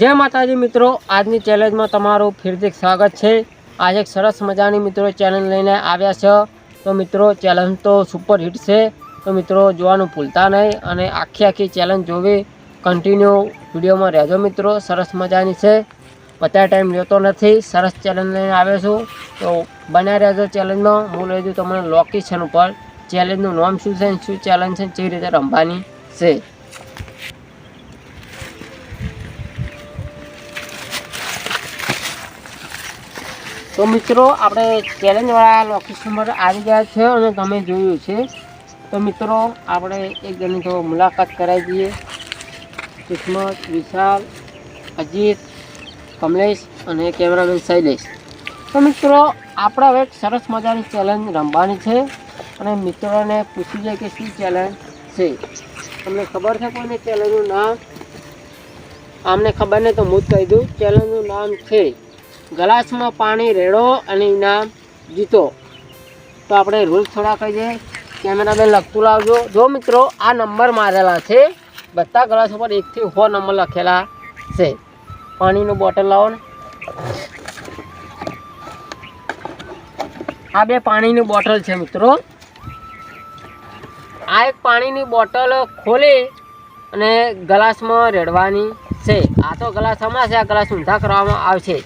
જય માતાજી મિત્રો, આજની ચેલેન્જમાં તમારું ફરીથી સ્વાગત છે. આજે એક સરસ મજાની મિત્રો ચેલેન્જ લઈને આવ્યા છે. તો મિત્રો ચેલેન્જ તો સુપર હિટ છે. તો મિત્રો, જોવાનું ભૂલતા નહીં અને આખી આખી ચેલેન્જ જોવી કન્ટિન્યુ વિડીયોમાં રહેજો મિત્રો, સરસ મજાની છે. બધા ટાઈમ લેતો નથી, સરસ ચેલેન્જ લઈને આવ્યો છું. તો બન્યા રહેજો ચેલેન્જમાં હું લઈ દઉં તમને લોકેશન ઉપર. ચેલેન્જનું નામ શું છે શું ચેલેન્જ છે કેવી રીતે રમવાની છે. તો મિત્રો, આપણે ચેલેન્જવાળા લોકેશન પર આવી ગયા છે અને તમે જોયું છે. તો મિત્રો, આપણે એક જણની તો મુલાકાત કરાવી દઈએ. કિસ્મત, વિશાલ, અજીત, કમલેશ અને કેમેરામેન શૈલેષ. તો મિત્રો, આપણે હવે એક સરસ મજાની ચેલેન્જ રમવાની છે. અને મિત્રોને પૂછી જાય કે શું ચેલેન્જ છે? તમને ખબર છે કોને ચેલેન્જનું નામ? આમને ખબર નહીં તો હું જ કહી દઉં. ચેલેન્જનું નામ છે ગ્લાસમાં પાણી રેડો અને ઇનામ જીતો. તો આપણે રૂલ્સ થોડા કહી દઈએ. કેમેરામેન લખતું લાવજો. જો મિત્રો, આ નંબર મારેલા છે. બધા ગ્લાસ ઉપર એકથી સો નંબર લખેલા છે. પાણીનું બોટલ લાવો ને. આ બે પાણીની બોટલ છે મિત્રો. આ એક પાણીની બોટલ ખોલી અને ગ્લાસમાં રેડવાની છે. આ તો ગ્લાસ હમણાં છે, આ ગ્લાસ ઊંધા કરવામાં આવશે.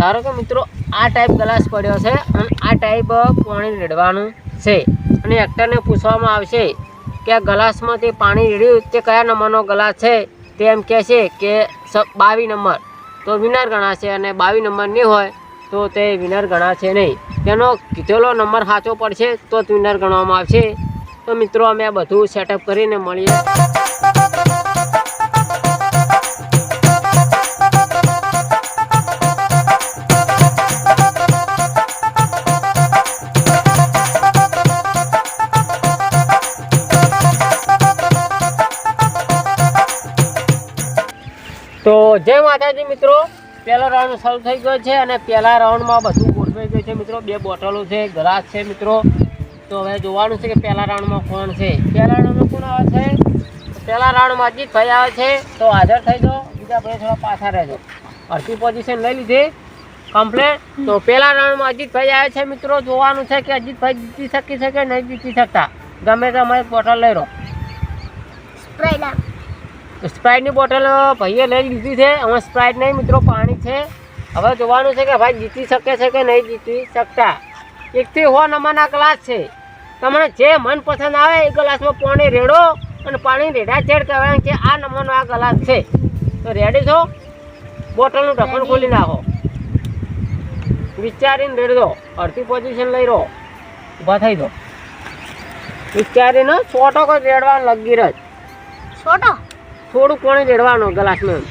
ધારો કે મિત્રો આ ટાઈપ ગ્લાસ પડ્યો છે અને આ ટાઈપ પાણી રેડવાનું છે. અને એક્ટરને પૂછવામાં આવશે કે આ ગ્લાસમાંથી પાણી રેડ્યું તે કયા નંબરનો ગ્લાસ છે? તે એમ કહે છે કે બાવીસ નંબર. તો વિનર ગણાશે અને બાવીસ નંબર નહીં હોય તો તે વિનર ગણાશે નહીં. તેનો કીધેલો નંબર સાચો પડશે તો જ વિનર ગણવામાં આવશે. તો મિત્રો અમે આ બધું સેટઅપ કરીને મળીએ. તો જય માતાજી મિત્રો. પહેલો રાઉન્ડ શરૂ થઈ ગયો છે અને પહેલા રાઉન્ડમાં બધું ગોઠવાઈ ગયું છે મિત્રો. બે બોટલો છે, ગ્લાસ છે મિત્રો. તો હવે જોવાનું છે કે પહેલા રાઉન્ડમાં કોણ છે. પહેલા રાઉન્ડમાં કોણ આવે છે? પહેલા રાઉન્ડમાં અજીતભાઈ આવે છે. તો હાજર થઈ જાઓ. બીજા ભાઈ થોડા પાછા રહેજો. અડધી પોઝિશન લઈ લીધી. કમ્પ્લેટ તો પહેલા રાઉન્ડમાં અજીતભાઈ આવે છે મિત્રો. જોવાનું છે કે અજીતભાઈ જીતી શકી છે કે નહીં જીતી શકતા. ગમે તે અમારી બોટલ લઈ રહો સ્પ્રાઇટની બોટલ ભાઈએ લઈ લીધી છે. હવે સ્પ્રાઇટ નહીં મિત્રો પાણી છે. હવે જોવાનું છે કે ભાઈ જીતી શકે છે કે નહીં જીતી શકતા. એકથી હો નંબરના ગ્લાસ છે. તમને જે મનપસંદ આવે એ ગ્લાસમાં પાણી રેડો અને પાણી રેડા ચેડ કહેવાય કે આ નંબરનો આ ગ્લાસ છે. તો રેડી છો? બોટલનું ઢક્કણ ખોલી નાખો. વિચારીને રેડો અડધી પોઝિશન લઈ રહો. ઊભા થઈ દો વિચારીને છોટો કોઈ રેડવાનું લગી જ છોટો થોડું પાણી રેડવાનું ગ્લાસમાં?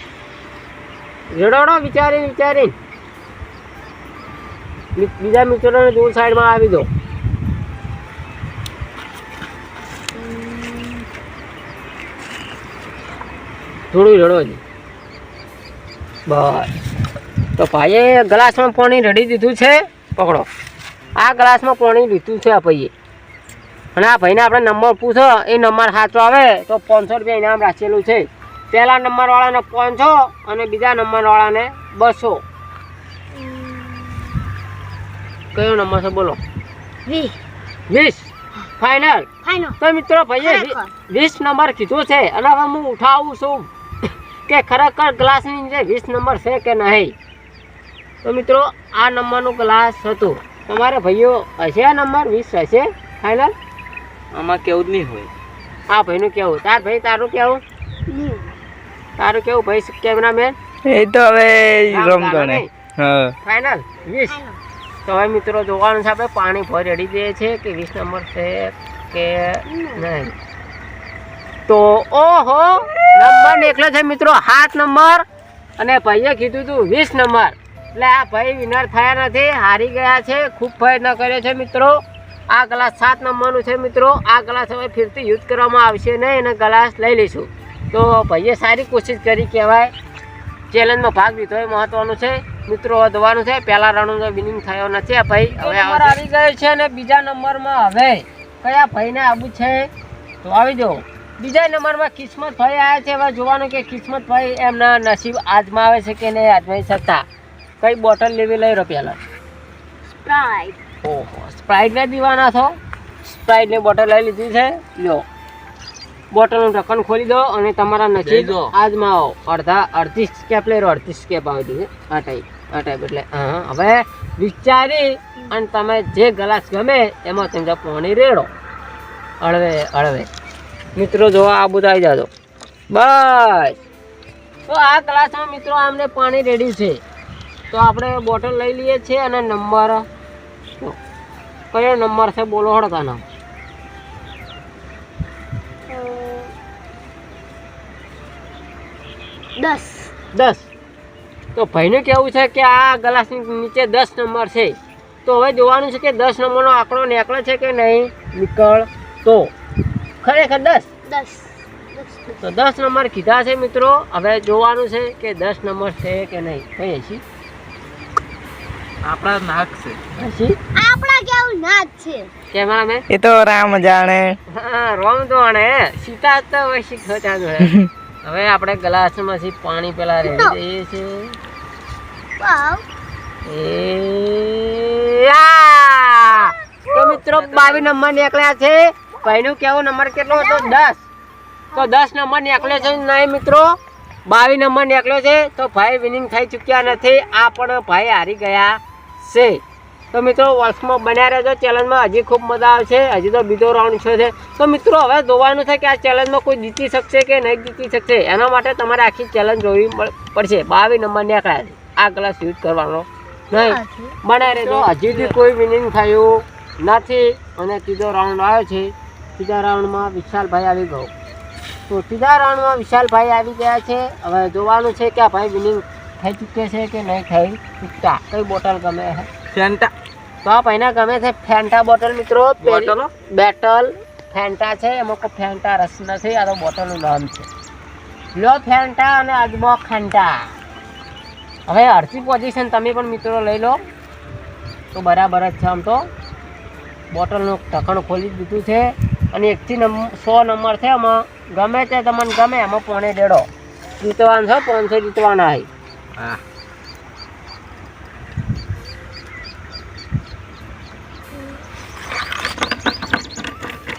રેડવાનો વિચારીને વિચારીને. બીજા મિત્રોને દૂર સાઈડમાં આવી દો. થોડું રડો જ બસ. તો ભાઈએ ગ્લાસમાં પાણી રડી દીધું છે? પકડો. આ ગ્લાસમાં પાણી લીધું છે આ ભાઈએ. અને આ ભાઈને આપણે નંબર પૂછો એ નંબર સાચો આવે તો પાંચસો રૂપિયા ઇનામ રાખેલું છે. પહેલા નંબરવાળાને પાંચસો અને બીજા નંબરવાળાને બસો. કયો નંબર છે બોલો. વીસ. ફાઇનલ તો મિત્રો ભાઈએ વીસ નંબર કીધો છે. અને હવે હું ઉઠાવું છું કે ખરેખર ગ્લાસની અંદર વીસ નંબર છે કે નહીં? તો મિત્રો આ નંબરનું ગ્લાસ હતું. તમારે ભાઈઓ હશે આ નંબર? વીસ હશે? ફાઇનલ આમાં કેવું જ નહીં હોય. આ ભાઈનું કેવું તાર ભાઈ તારું કેવું? તારું કેવું ભાઈ કેમેરામેન એ તો હવે રામ રમતો જાણે હા. ફાઇનલ વીસ? તો હવે મિત્રો જોવાનું છે આપણે પાણી ભર દે છે કે વીસ નંબર છે કે નહીં. તો ઓહો નંબર નીકળે છે મિત્રો સાત નંબર. અને ભાઈએ કીધું હતું વીસ નંબર. એટલે આ ભાઈ વિનર થયા નથી હારી ગયા છે ખૂબ પ્રયત્ન કર્યો છે મિત્રો. આ ગ્લાસ સાત નંબરનું છે મિત્રો. આ ગ્લાસ હવે ફરીથી યુઝ કરવામાં આવશે નહીં અને ગ્લાસ લઈ લઈશું. તો ભાઈએ સારી કોશિશ કરી કહેવાય. ચેલેન્જમાં ભાગ લીધો એ મહત્વનું છે. મિત્રો વધવાનું છે. પહેલા રાઉન્ડનો વિનિંગ થયો નથી આ ભાઈ. હવે આવી ગયો છે અને બીજા નંબરમાં હવે કયા ભાઈને આવું છે? તો આવી જાઓ. બીજા નંબરમાં કિસ્મત ભાઈ આવ્યા છે. હવે જોવાનું કે કિસ્મત ભાઈ એમના નસીબ આજમાવે છે કે નહીં આજમાવી શકતા કઈ બોટલ લેવી લઈ રહ્યો પહેલાં? ઓહો સ્પ્રાઇટને દીવાના છો? સ્પ્રાઇટની બોટલ લઈ લીધી છે. લ્યો બોટલનું ઢક્કન ખોલી દો અને તમારા નજીક આજમાં આવો. અડધા અડધી સ્કેપ લે રહ્યો અડધી સ્કેપ આવી છે. આ ટાઈપ આ ટાઈપ એટલે હા હવે વિચારી અને તમે જે ગ્લાસ ગમે એમાં તમે પાણી રેડો. હળવે હળવે. મિત્રો જો આ બધા આવી જાજો. બસ. તો આ ગ્લાસમાં મિત્રો આમને પાણી રેડી છે. તો આપણે બોટલ લઈ લઈએ છીએ અને નંબર જો, કયો નંબર છે બોલો હડતા નામ દસ. દસ. તો ભાઈનું કહેવું છે કે આ ગ્લાસની નીચે દસ નંબર છે. તો હવે જોવાનું છે કે દસ નંબરનો આંકડો નીકળે છે કે નહીં? નીકળતો ખરેખર દસ? દસ. તો દસ નંબર કીધા છે મિત્રો. હવે જોવાનું છે કે દસ નંબર છે કે નહીં? કહીએ હશી? આપણા નાક છે. આપણા કેવું નાક છે? છે કેમેરામેન એ તો રામ જાણે રોમ તો આણે. સીતા તો શીખો ચાલુ હે. હવે આપણે ગ્લાસમાંથી પાણી પેલા રેડી દઈએ છે વાવ. એ આ! તો મિત્રો બાવીસ નંબર નીકળ્યા છે. ભાઈનું કેવો નંબર કેટલો હતો? દસ. તો દસ નંબર નીકળ્યો છે નહીં મિત્રો? બાવીસ નંબર નીકળ્યો છે. તો ભાઈ વિનિંગ થઈ ચૂક્યા નથી. આ પણ ભાઈ હારી ગયા. છે. તો મિત્રો વર્ષમાં બન્યા રહેજો. ચેલેન્જમાં હજી ખૂબ મજા આવશે. હજી તો બીજો રાઉન્ડ છે. તો મિત્રો હવે જોવાનું છે કે આ ચેલેન્જમાં કોઈ જીતી શકશે કે નહીં જીતી શકશે. એના માટે તમારે આખી ચેલેન્જ જોવી પડશે. બાવીસ નંબર નીકળ્યા છે આ ગ્લાસ યુઝ કરવાનો. નહીં? બનાવી રહેજો. હજી બી કોઈ વિનિંગ થયું નથી. અને ત્રીજો રાઉન્ડ આવ્યો છે. ત્રીજા રાઉન્ડમાં વિશાલભાઈ આવી ગયો. તો ત્રીજા રાઉન્ડમાં વિશાલભાઈ આવી ગયા છે. હવે જોવાનું છે કે આ ભાઈ વિનિંગ થઈ ચૂકે છે કે નહીં થઈ ચૂકતા? કઈ બોટલ ગમે છે? ફેન્ટા તો આ ભાઈને ગમે છે ફેન્ટા બોટલ મિત્રો. બોટલો? બેટલ ફેન્ટા છે. એમાં કોઈ ફેન્ટા રસ નથી. આ તો બોટલનું નામ છે. લો ફેન્ટા અને અજમો ફેન્ટા હવે અડધી પોઝિશન તમે પણ મિત્રો લઈ લો. તો બરાબર જ છે આમ તો. બોટલનું ઢક્કણ ખોલી દીધું છે. અને એકથી નંબર સો નંબર છે. એમાં ગમે તે તમને ગમે એમાં પોણે ડેડો જીતવાનું છે પાંચસો જીતવાના છે. હા.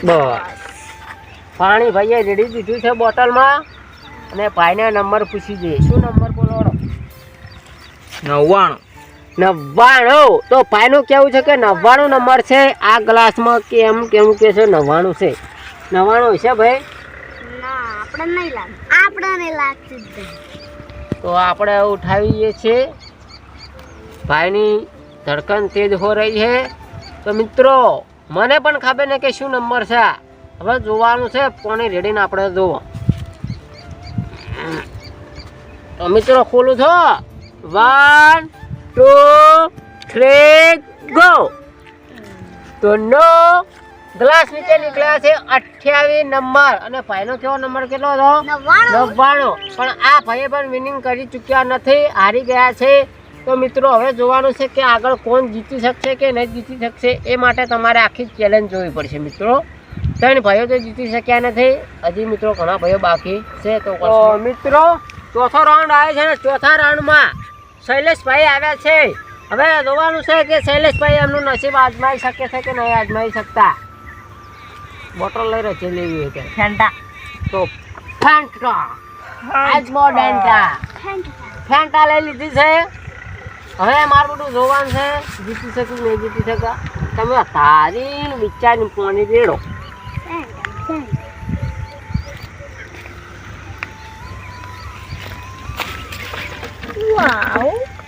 બસ. પાણી ભાઈએ રેડી દીધું છે બોટલમાં. અને ભાઈને નંબર પૂછી દઈએ શું નંબર બોલો નવ્વાણું. નવ્વાણું? તો ભાઈનું કેવું છે કે નવ્વાણું નંબર છે? આ ગ્લાસમાં કેમ કેમ કે છે નવ્વાણું છે. નવ્વાણું છે ભાઈ? ના આપણે નહીં લાગે. આપણે લાગતું તો આપણે ઉઠાવીએ છીએ. ભાઈની ધડકન તેજ હો રહી છે. તો મિત્રો, મને પણ ખબર ને કે શું નંબર છે. હવે જોવાનું છે, પાણી રેડીને આપણે જોવો તો મિત્રો, ખોલું છો? વન ટુ થ્રી ગો તો નો ગ્લાસ નીચે નીકળ્યા છે અઠ્યાવીસ નંબર. અને ભાઈનો કેવો નંબર કેટલો હતો? નવ્વાણું. પણ આ ભાઈએ પણ વિનિંગ કરી ચૂક્યા નથી હારી ગયા છે. તો મિત્રો હવે જોવાનું છે કે આગળ કોણ જીતી શકશે કે નહીં જીતી શકશે એ માટે તમારે આખી ચેલેન્જ જોવી પડશે મિત્રો. ત્રણ ભાઈઓ તો જીતી શક્યા નથી. હજી મિત્રો ઘણા ભાઈઓ બાકી છે તો મિત્રો ચોથો રાઉન્ડ આવે છે ને ચોથા રાઉન્ડમાં શૈલેષભાઈ આવ્યા છે. હવે જોવાનું છે કે શૈલેષભાઈ એમનું નસીબ આજમાવી શકે છે કે નહીં આજમાવી શકતા? બોટલ લઈ રહ્યો છે લેવી હોય કે ફેન્ટા. તો ફેન્ટા. આજ ડેન્ટા ફેન્ટા. લઈ લીધી છે. હવે મારું બધું જોવાનું છે. જીતી શકું નહીં જીતી શકા? તમે તારી વિચારની પાણી રેડો.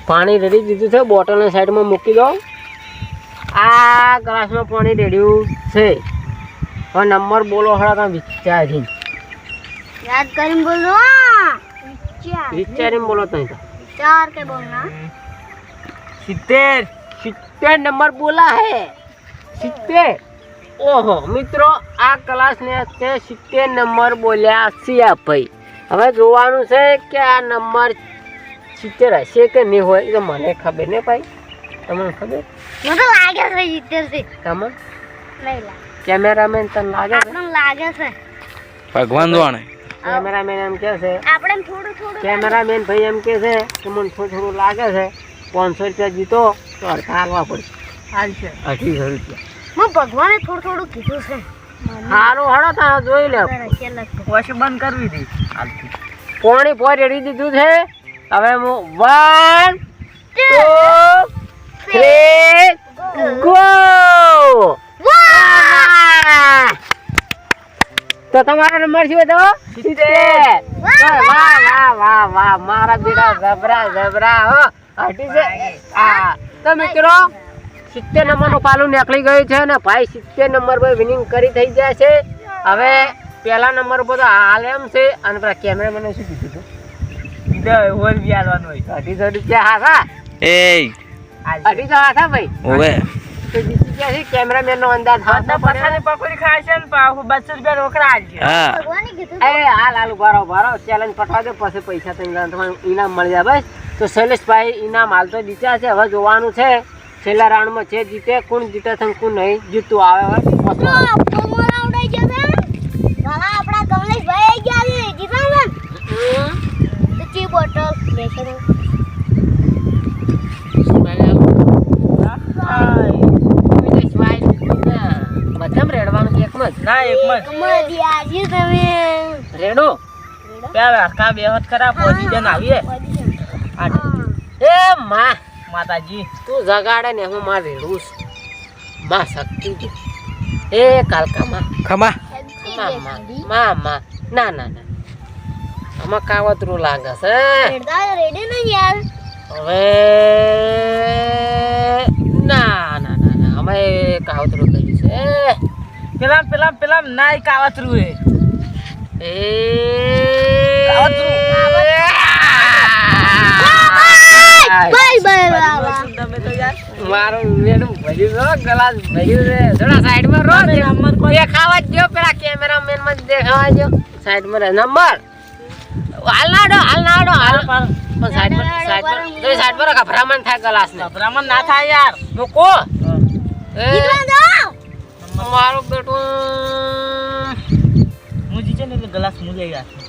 પાણી રેડી દીધું છે. બોટલને સાઈડમાં મૂકી દો આ ગ્લાસમાં પાણી રેડ્યું છે. હવે નંબર બોલો હળા કાં વિચારી યાદ કરીને બોલો. વિચાર. વિચારીને બોલો તઈ વિચાર કે બોલના સિત્તેર સિત્તેર નંબર બોલા હે સિત્તેર. ઓહો મિત્રો આ ક્લાસને તે સિત્તેર નંબર બોલ્યા સિયા ભાઈ હવે જોવાનું છે કે આ નંબર સિત્તેર હશે કે નહીં હોય એ તો મને ખબર ને ભાઈ. તમને ખબર? મને તો લાગે છે સિત્તેર છે. તમને? નહીં લાગે. કેમેરામેન તને લાગે છે? આપણને લાગે છે. ભગવાન જાણે કેમેરામેન એમ કે છે આપણે થોડું થોડું કેમેરામેન ભાઈ એમ કે છે કે મને થોડું થોડું લાગે છે પાંચસો રૂપિયા જીતો તો અડધા હાલવા પડશે હાલશે અઢીસો રૂપિયા. હું ભગવાને થોડું થોડું કીધું છે. સારું હળો તારે જોઈ લે. વોશ બંધ કરવી હતી હાલથી. પોણી પોર રેડી દીધું છે. હવે હું વન ટુ થ્રી ગો તો તમારો નંબર શું હતો? સિત્તેર. વાહ વાહ વાહ વાહ. મારા બેટા જબરા ગભરા હો. હટી છે. હા. તો મિત્રો સિત્તેર નંબરનું પાલું નીકળી ગયું છે અને ભાઈ સિત્તેર નંબર પર વિનિંગ કરી થઈ ગયા છે. હવે પહેલા નંબર પર તો હાલ એમ છે. અને પેલા કેમેરામેને શું કીધું હતું? હોલ બી હાલવાનું હોય. અઢીસો રૂપિયા હા એ અઢીસો હાથા ભાઈ. હવે ગયા છે કેમેરામેન નો અંદાજ હાથો પડ્યો. પકોડી ખાય છે ને બસો રૂપિયા રોકડા હાલશે હા. એ હાલ હાલ ઉભારો ઉભારો ચેલેન્જ પટવા દો પછી પૈસા તો તમારે ઇનામ મળી જાય બસ. તો શૈલેષભાઈ ઇનામ હાલ તો જીત્યા છે હવે જોવાનું છે. છેલ્લા રાઉન્ડમાં છે જીતે કોણ જીતે છે કોણ નહીં જીતતું આવે આપણા કમલેશભાઈ આવી ગયા છે જીતા ને તો બોટલ લેશે ને બધામાં રેડવાનું કે એકમાં જ ના એકમાં કમોદી તમે. રેડો. પ્યા આખા બે વખત ખરા પોઝિશન આવીએ. એ માં માતાજી તું જગાડે ને હું માં રેડું છું. માં શક્તિ દે. એ કાલકા માં. ખમા. માં માં માં માં. ના ના ના. આમાં કાવતરું લાગે છે. રેડતા ને યાર. હવે ના ના ના ના. અમે કાવતરું કર્યું છે. પેલા પેલા પેલા નાય કાવતરું હે. એ. મારું વેડું ભર્યું છે ગલાસ ભર્યું છે. થોડા સાઈડમાં તમે નંબર દેખાવા જ પેલા કેમેરામેનમાં દેખાવા જો સાઈડમાં નંબર. હાલ નાડો હાલ પણ સાઈડમાં સાઈડમાં. તો સાઈડમાં રાખા ભ્રામણ થાય ગલાસ ને ગભરામણ ના થાય યાર. મૂકો એ. મારું બેટો મુજી છે ને એટલે ગ્લાસ મુજાઈ રાખું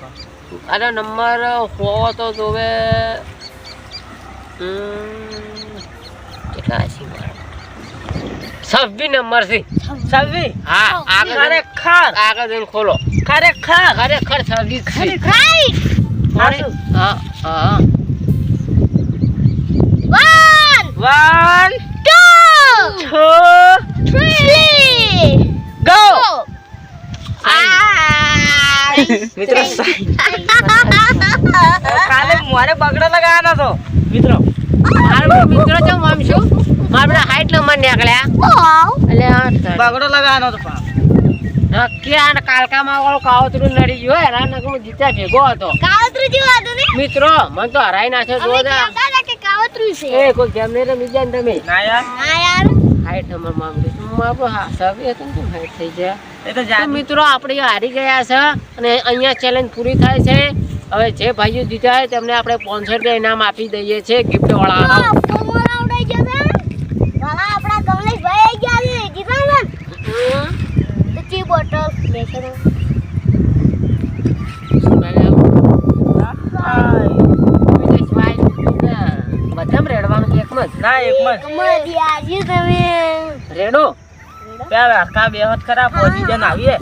અરે નંબર હોવો તો જોવે. કેટલા છે મારા? છવ્વીસ નંબર છે. સવી હા આગળ ખરેખર? આગળ જઈને ખોલો. ખરેખર? ખરેખર છવ્વીસ ખરેખર. હા. હા one one two two three go મિત્રો કાલે મોરે બગડો લગાવવાનો હતો. મિત્રો મિત્રો હું આમ છું. મારા બધા હાઈટ નંબર નીકળ્યા. એટલે બગડો લગાવવાનો હતો પણ. નક્કી આ કાલકામાં વાળો કાવતરું નડી ગયો હેરા નકર હું જીત્યા ભેગો હતો. કાવતરું જેવું હતું ને. મિત્રો મને તો હરાઈ નાખ્યો જો. જા. કાવતરું છે. એ કોઈ ગેમ નહીં રમી જાય ને તમે. ના યાર. હા યાર હાઈટ નંબર માંગુ મિત્રો આપણે હારી ગયા છે અને અહીંયા ચેલેન્જ પૂરી થાય છે. હવે જે ભાઈઓ દીધા હોય તેમને આપણે પાંચસો રૂપિયા ઇનામ આપી દઈએ છીએ ગિફ્ટ વાળા. કમોરા ઉડાઈ જશે ઘણા આપણા કમલેશભાઈ આવી ગયા છે જીતા ને તો ચી બોટલ લેશે ને બધામાં રેડવાનું કે એકમાં જ ના એકમાં જ આજે તમે. રેડો. પેલા આખા બે વખત ખરા જન આવીએ.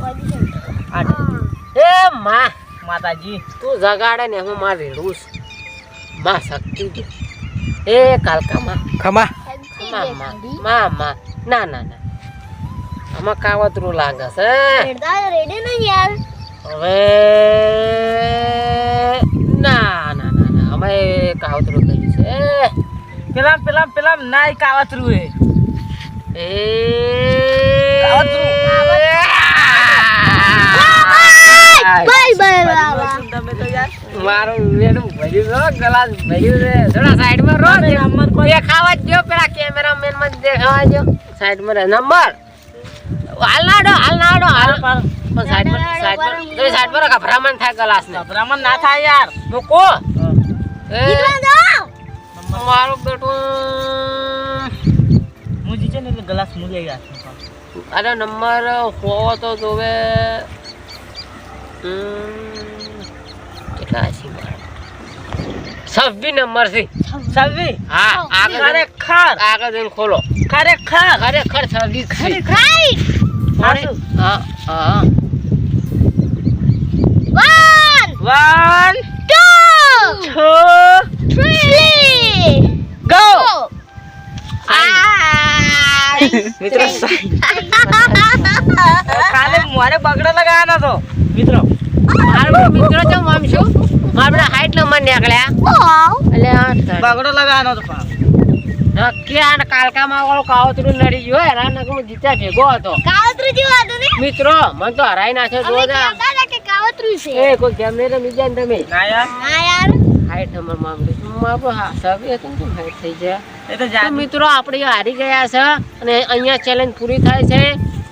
આઠ. એ માં માતાજી. તું જગાડે ને હું માં રેડું છું. માં શક્તિ. એ કાલકા માં ખમા. માં. માં માં માં. ના ના ના. આમાં કાવતરું લાગે છે. રેડે ને યાર. હવે ના ના ના ના. અમે કાવતરું કર્યું છે પેલા પેલા પેલા નાય કાવતરું હે. એ. કાવતરું. બાય બાય બાય તમે યાર મારું ભર્યું છે ગલાસ ભર્યું છે. થોડા સાઈડમાં નંબર કોઈ- દેખાવા જ પેલા કેમેરામેનમાં દેખાવા જો સાઈડમાં રહે. નંબર. હાલ નાડો હાલ નાડો હાલ. સાઈડમાં સાઈડમાં. તો સાઈડમાં થાય ગલાસ ને ગભરામણ ના થાય યાર. મૂકો. એ. મારું બેટો મુજી છે ને એટલે ગ્લાસ મુજાઈ ગયા અરે નંબર હોવો તો જોવે. કેટલા છે મારા? છવ્વીસ નંબરથી છવ્વી હા આગળ ખરેખર? આગળ જઈને ખોલો. ખરેખર? ખરેખર છવ્વી ખરેખર. હા હા. One one! Two three. Go. Go મિત્રો કાલે મારે બગડો લગાવવાનો હતો. મિત્રો મારો મિત્રો તો મમ છું. મારા હાઈટ નંબર નીકળ્યા. એટલે બગડો લગાવવાનો હતો પણ. કાલકામાં વાળો કાવતરું નડી ગયો હેરાન નકર હું જીત્યા ભેગો હતો. કાવતરું જેવું હતું ને? મિત્રો મને તો હરાઈ નાખ્યો કાવતરું છે. એ કોઈ ગેમ નહીં રમી જાય તમે ના યાર. ના યાર. હાઈટ નંબર મામલે મારો હાસાવી હતું ને હાઈટ થઈ જાય? મિત્રો આપણે હારી ગયા છે અને અહીંયા ચેલેન્જ પૂરી થાય છે.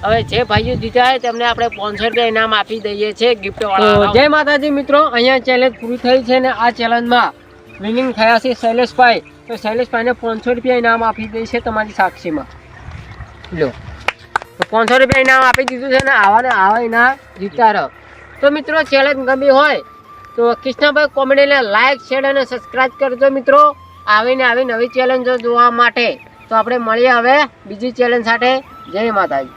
હવે જે ભાઈઓ જીત્યા હોય તેમને આપણે પાંચસો રૂપિયા ઇનામ આપી દઈએ છીએ ગિફ્ટ વાળા જય માતાજી મિત્રો અહીંયા ચેલેન્જ પૂરી થઈ છે ને આ ચેલેન્જમાં વિનિંગ થયા છે શૈલેષભાઈ. તો શૈલેષભાઈને પાંચસો રૂપિયા ઇનામ આપી દઈએ છે તમારી સાક્ષીમાં. લો. તો પાંચસો રૂપિયા ઇનામ આપી દીધું છે ને આવા ને આવા ઇનામ જીતતા રહો તો મિત્રો ચેલેન્જ ગમી હોય તો કૃષ્ણભાઈ કોમેડીને લાઇક શેર અને સબસ્ક્રાઈબ કરજો મિત્રો. આવીને આવી નવી ચેલેન્જો જોવા માટે. તો આપણે મળીએ હવે બીજી ચેલેન્જ સાથે. જય માતાજી.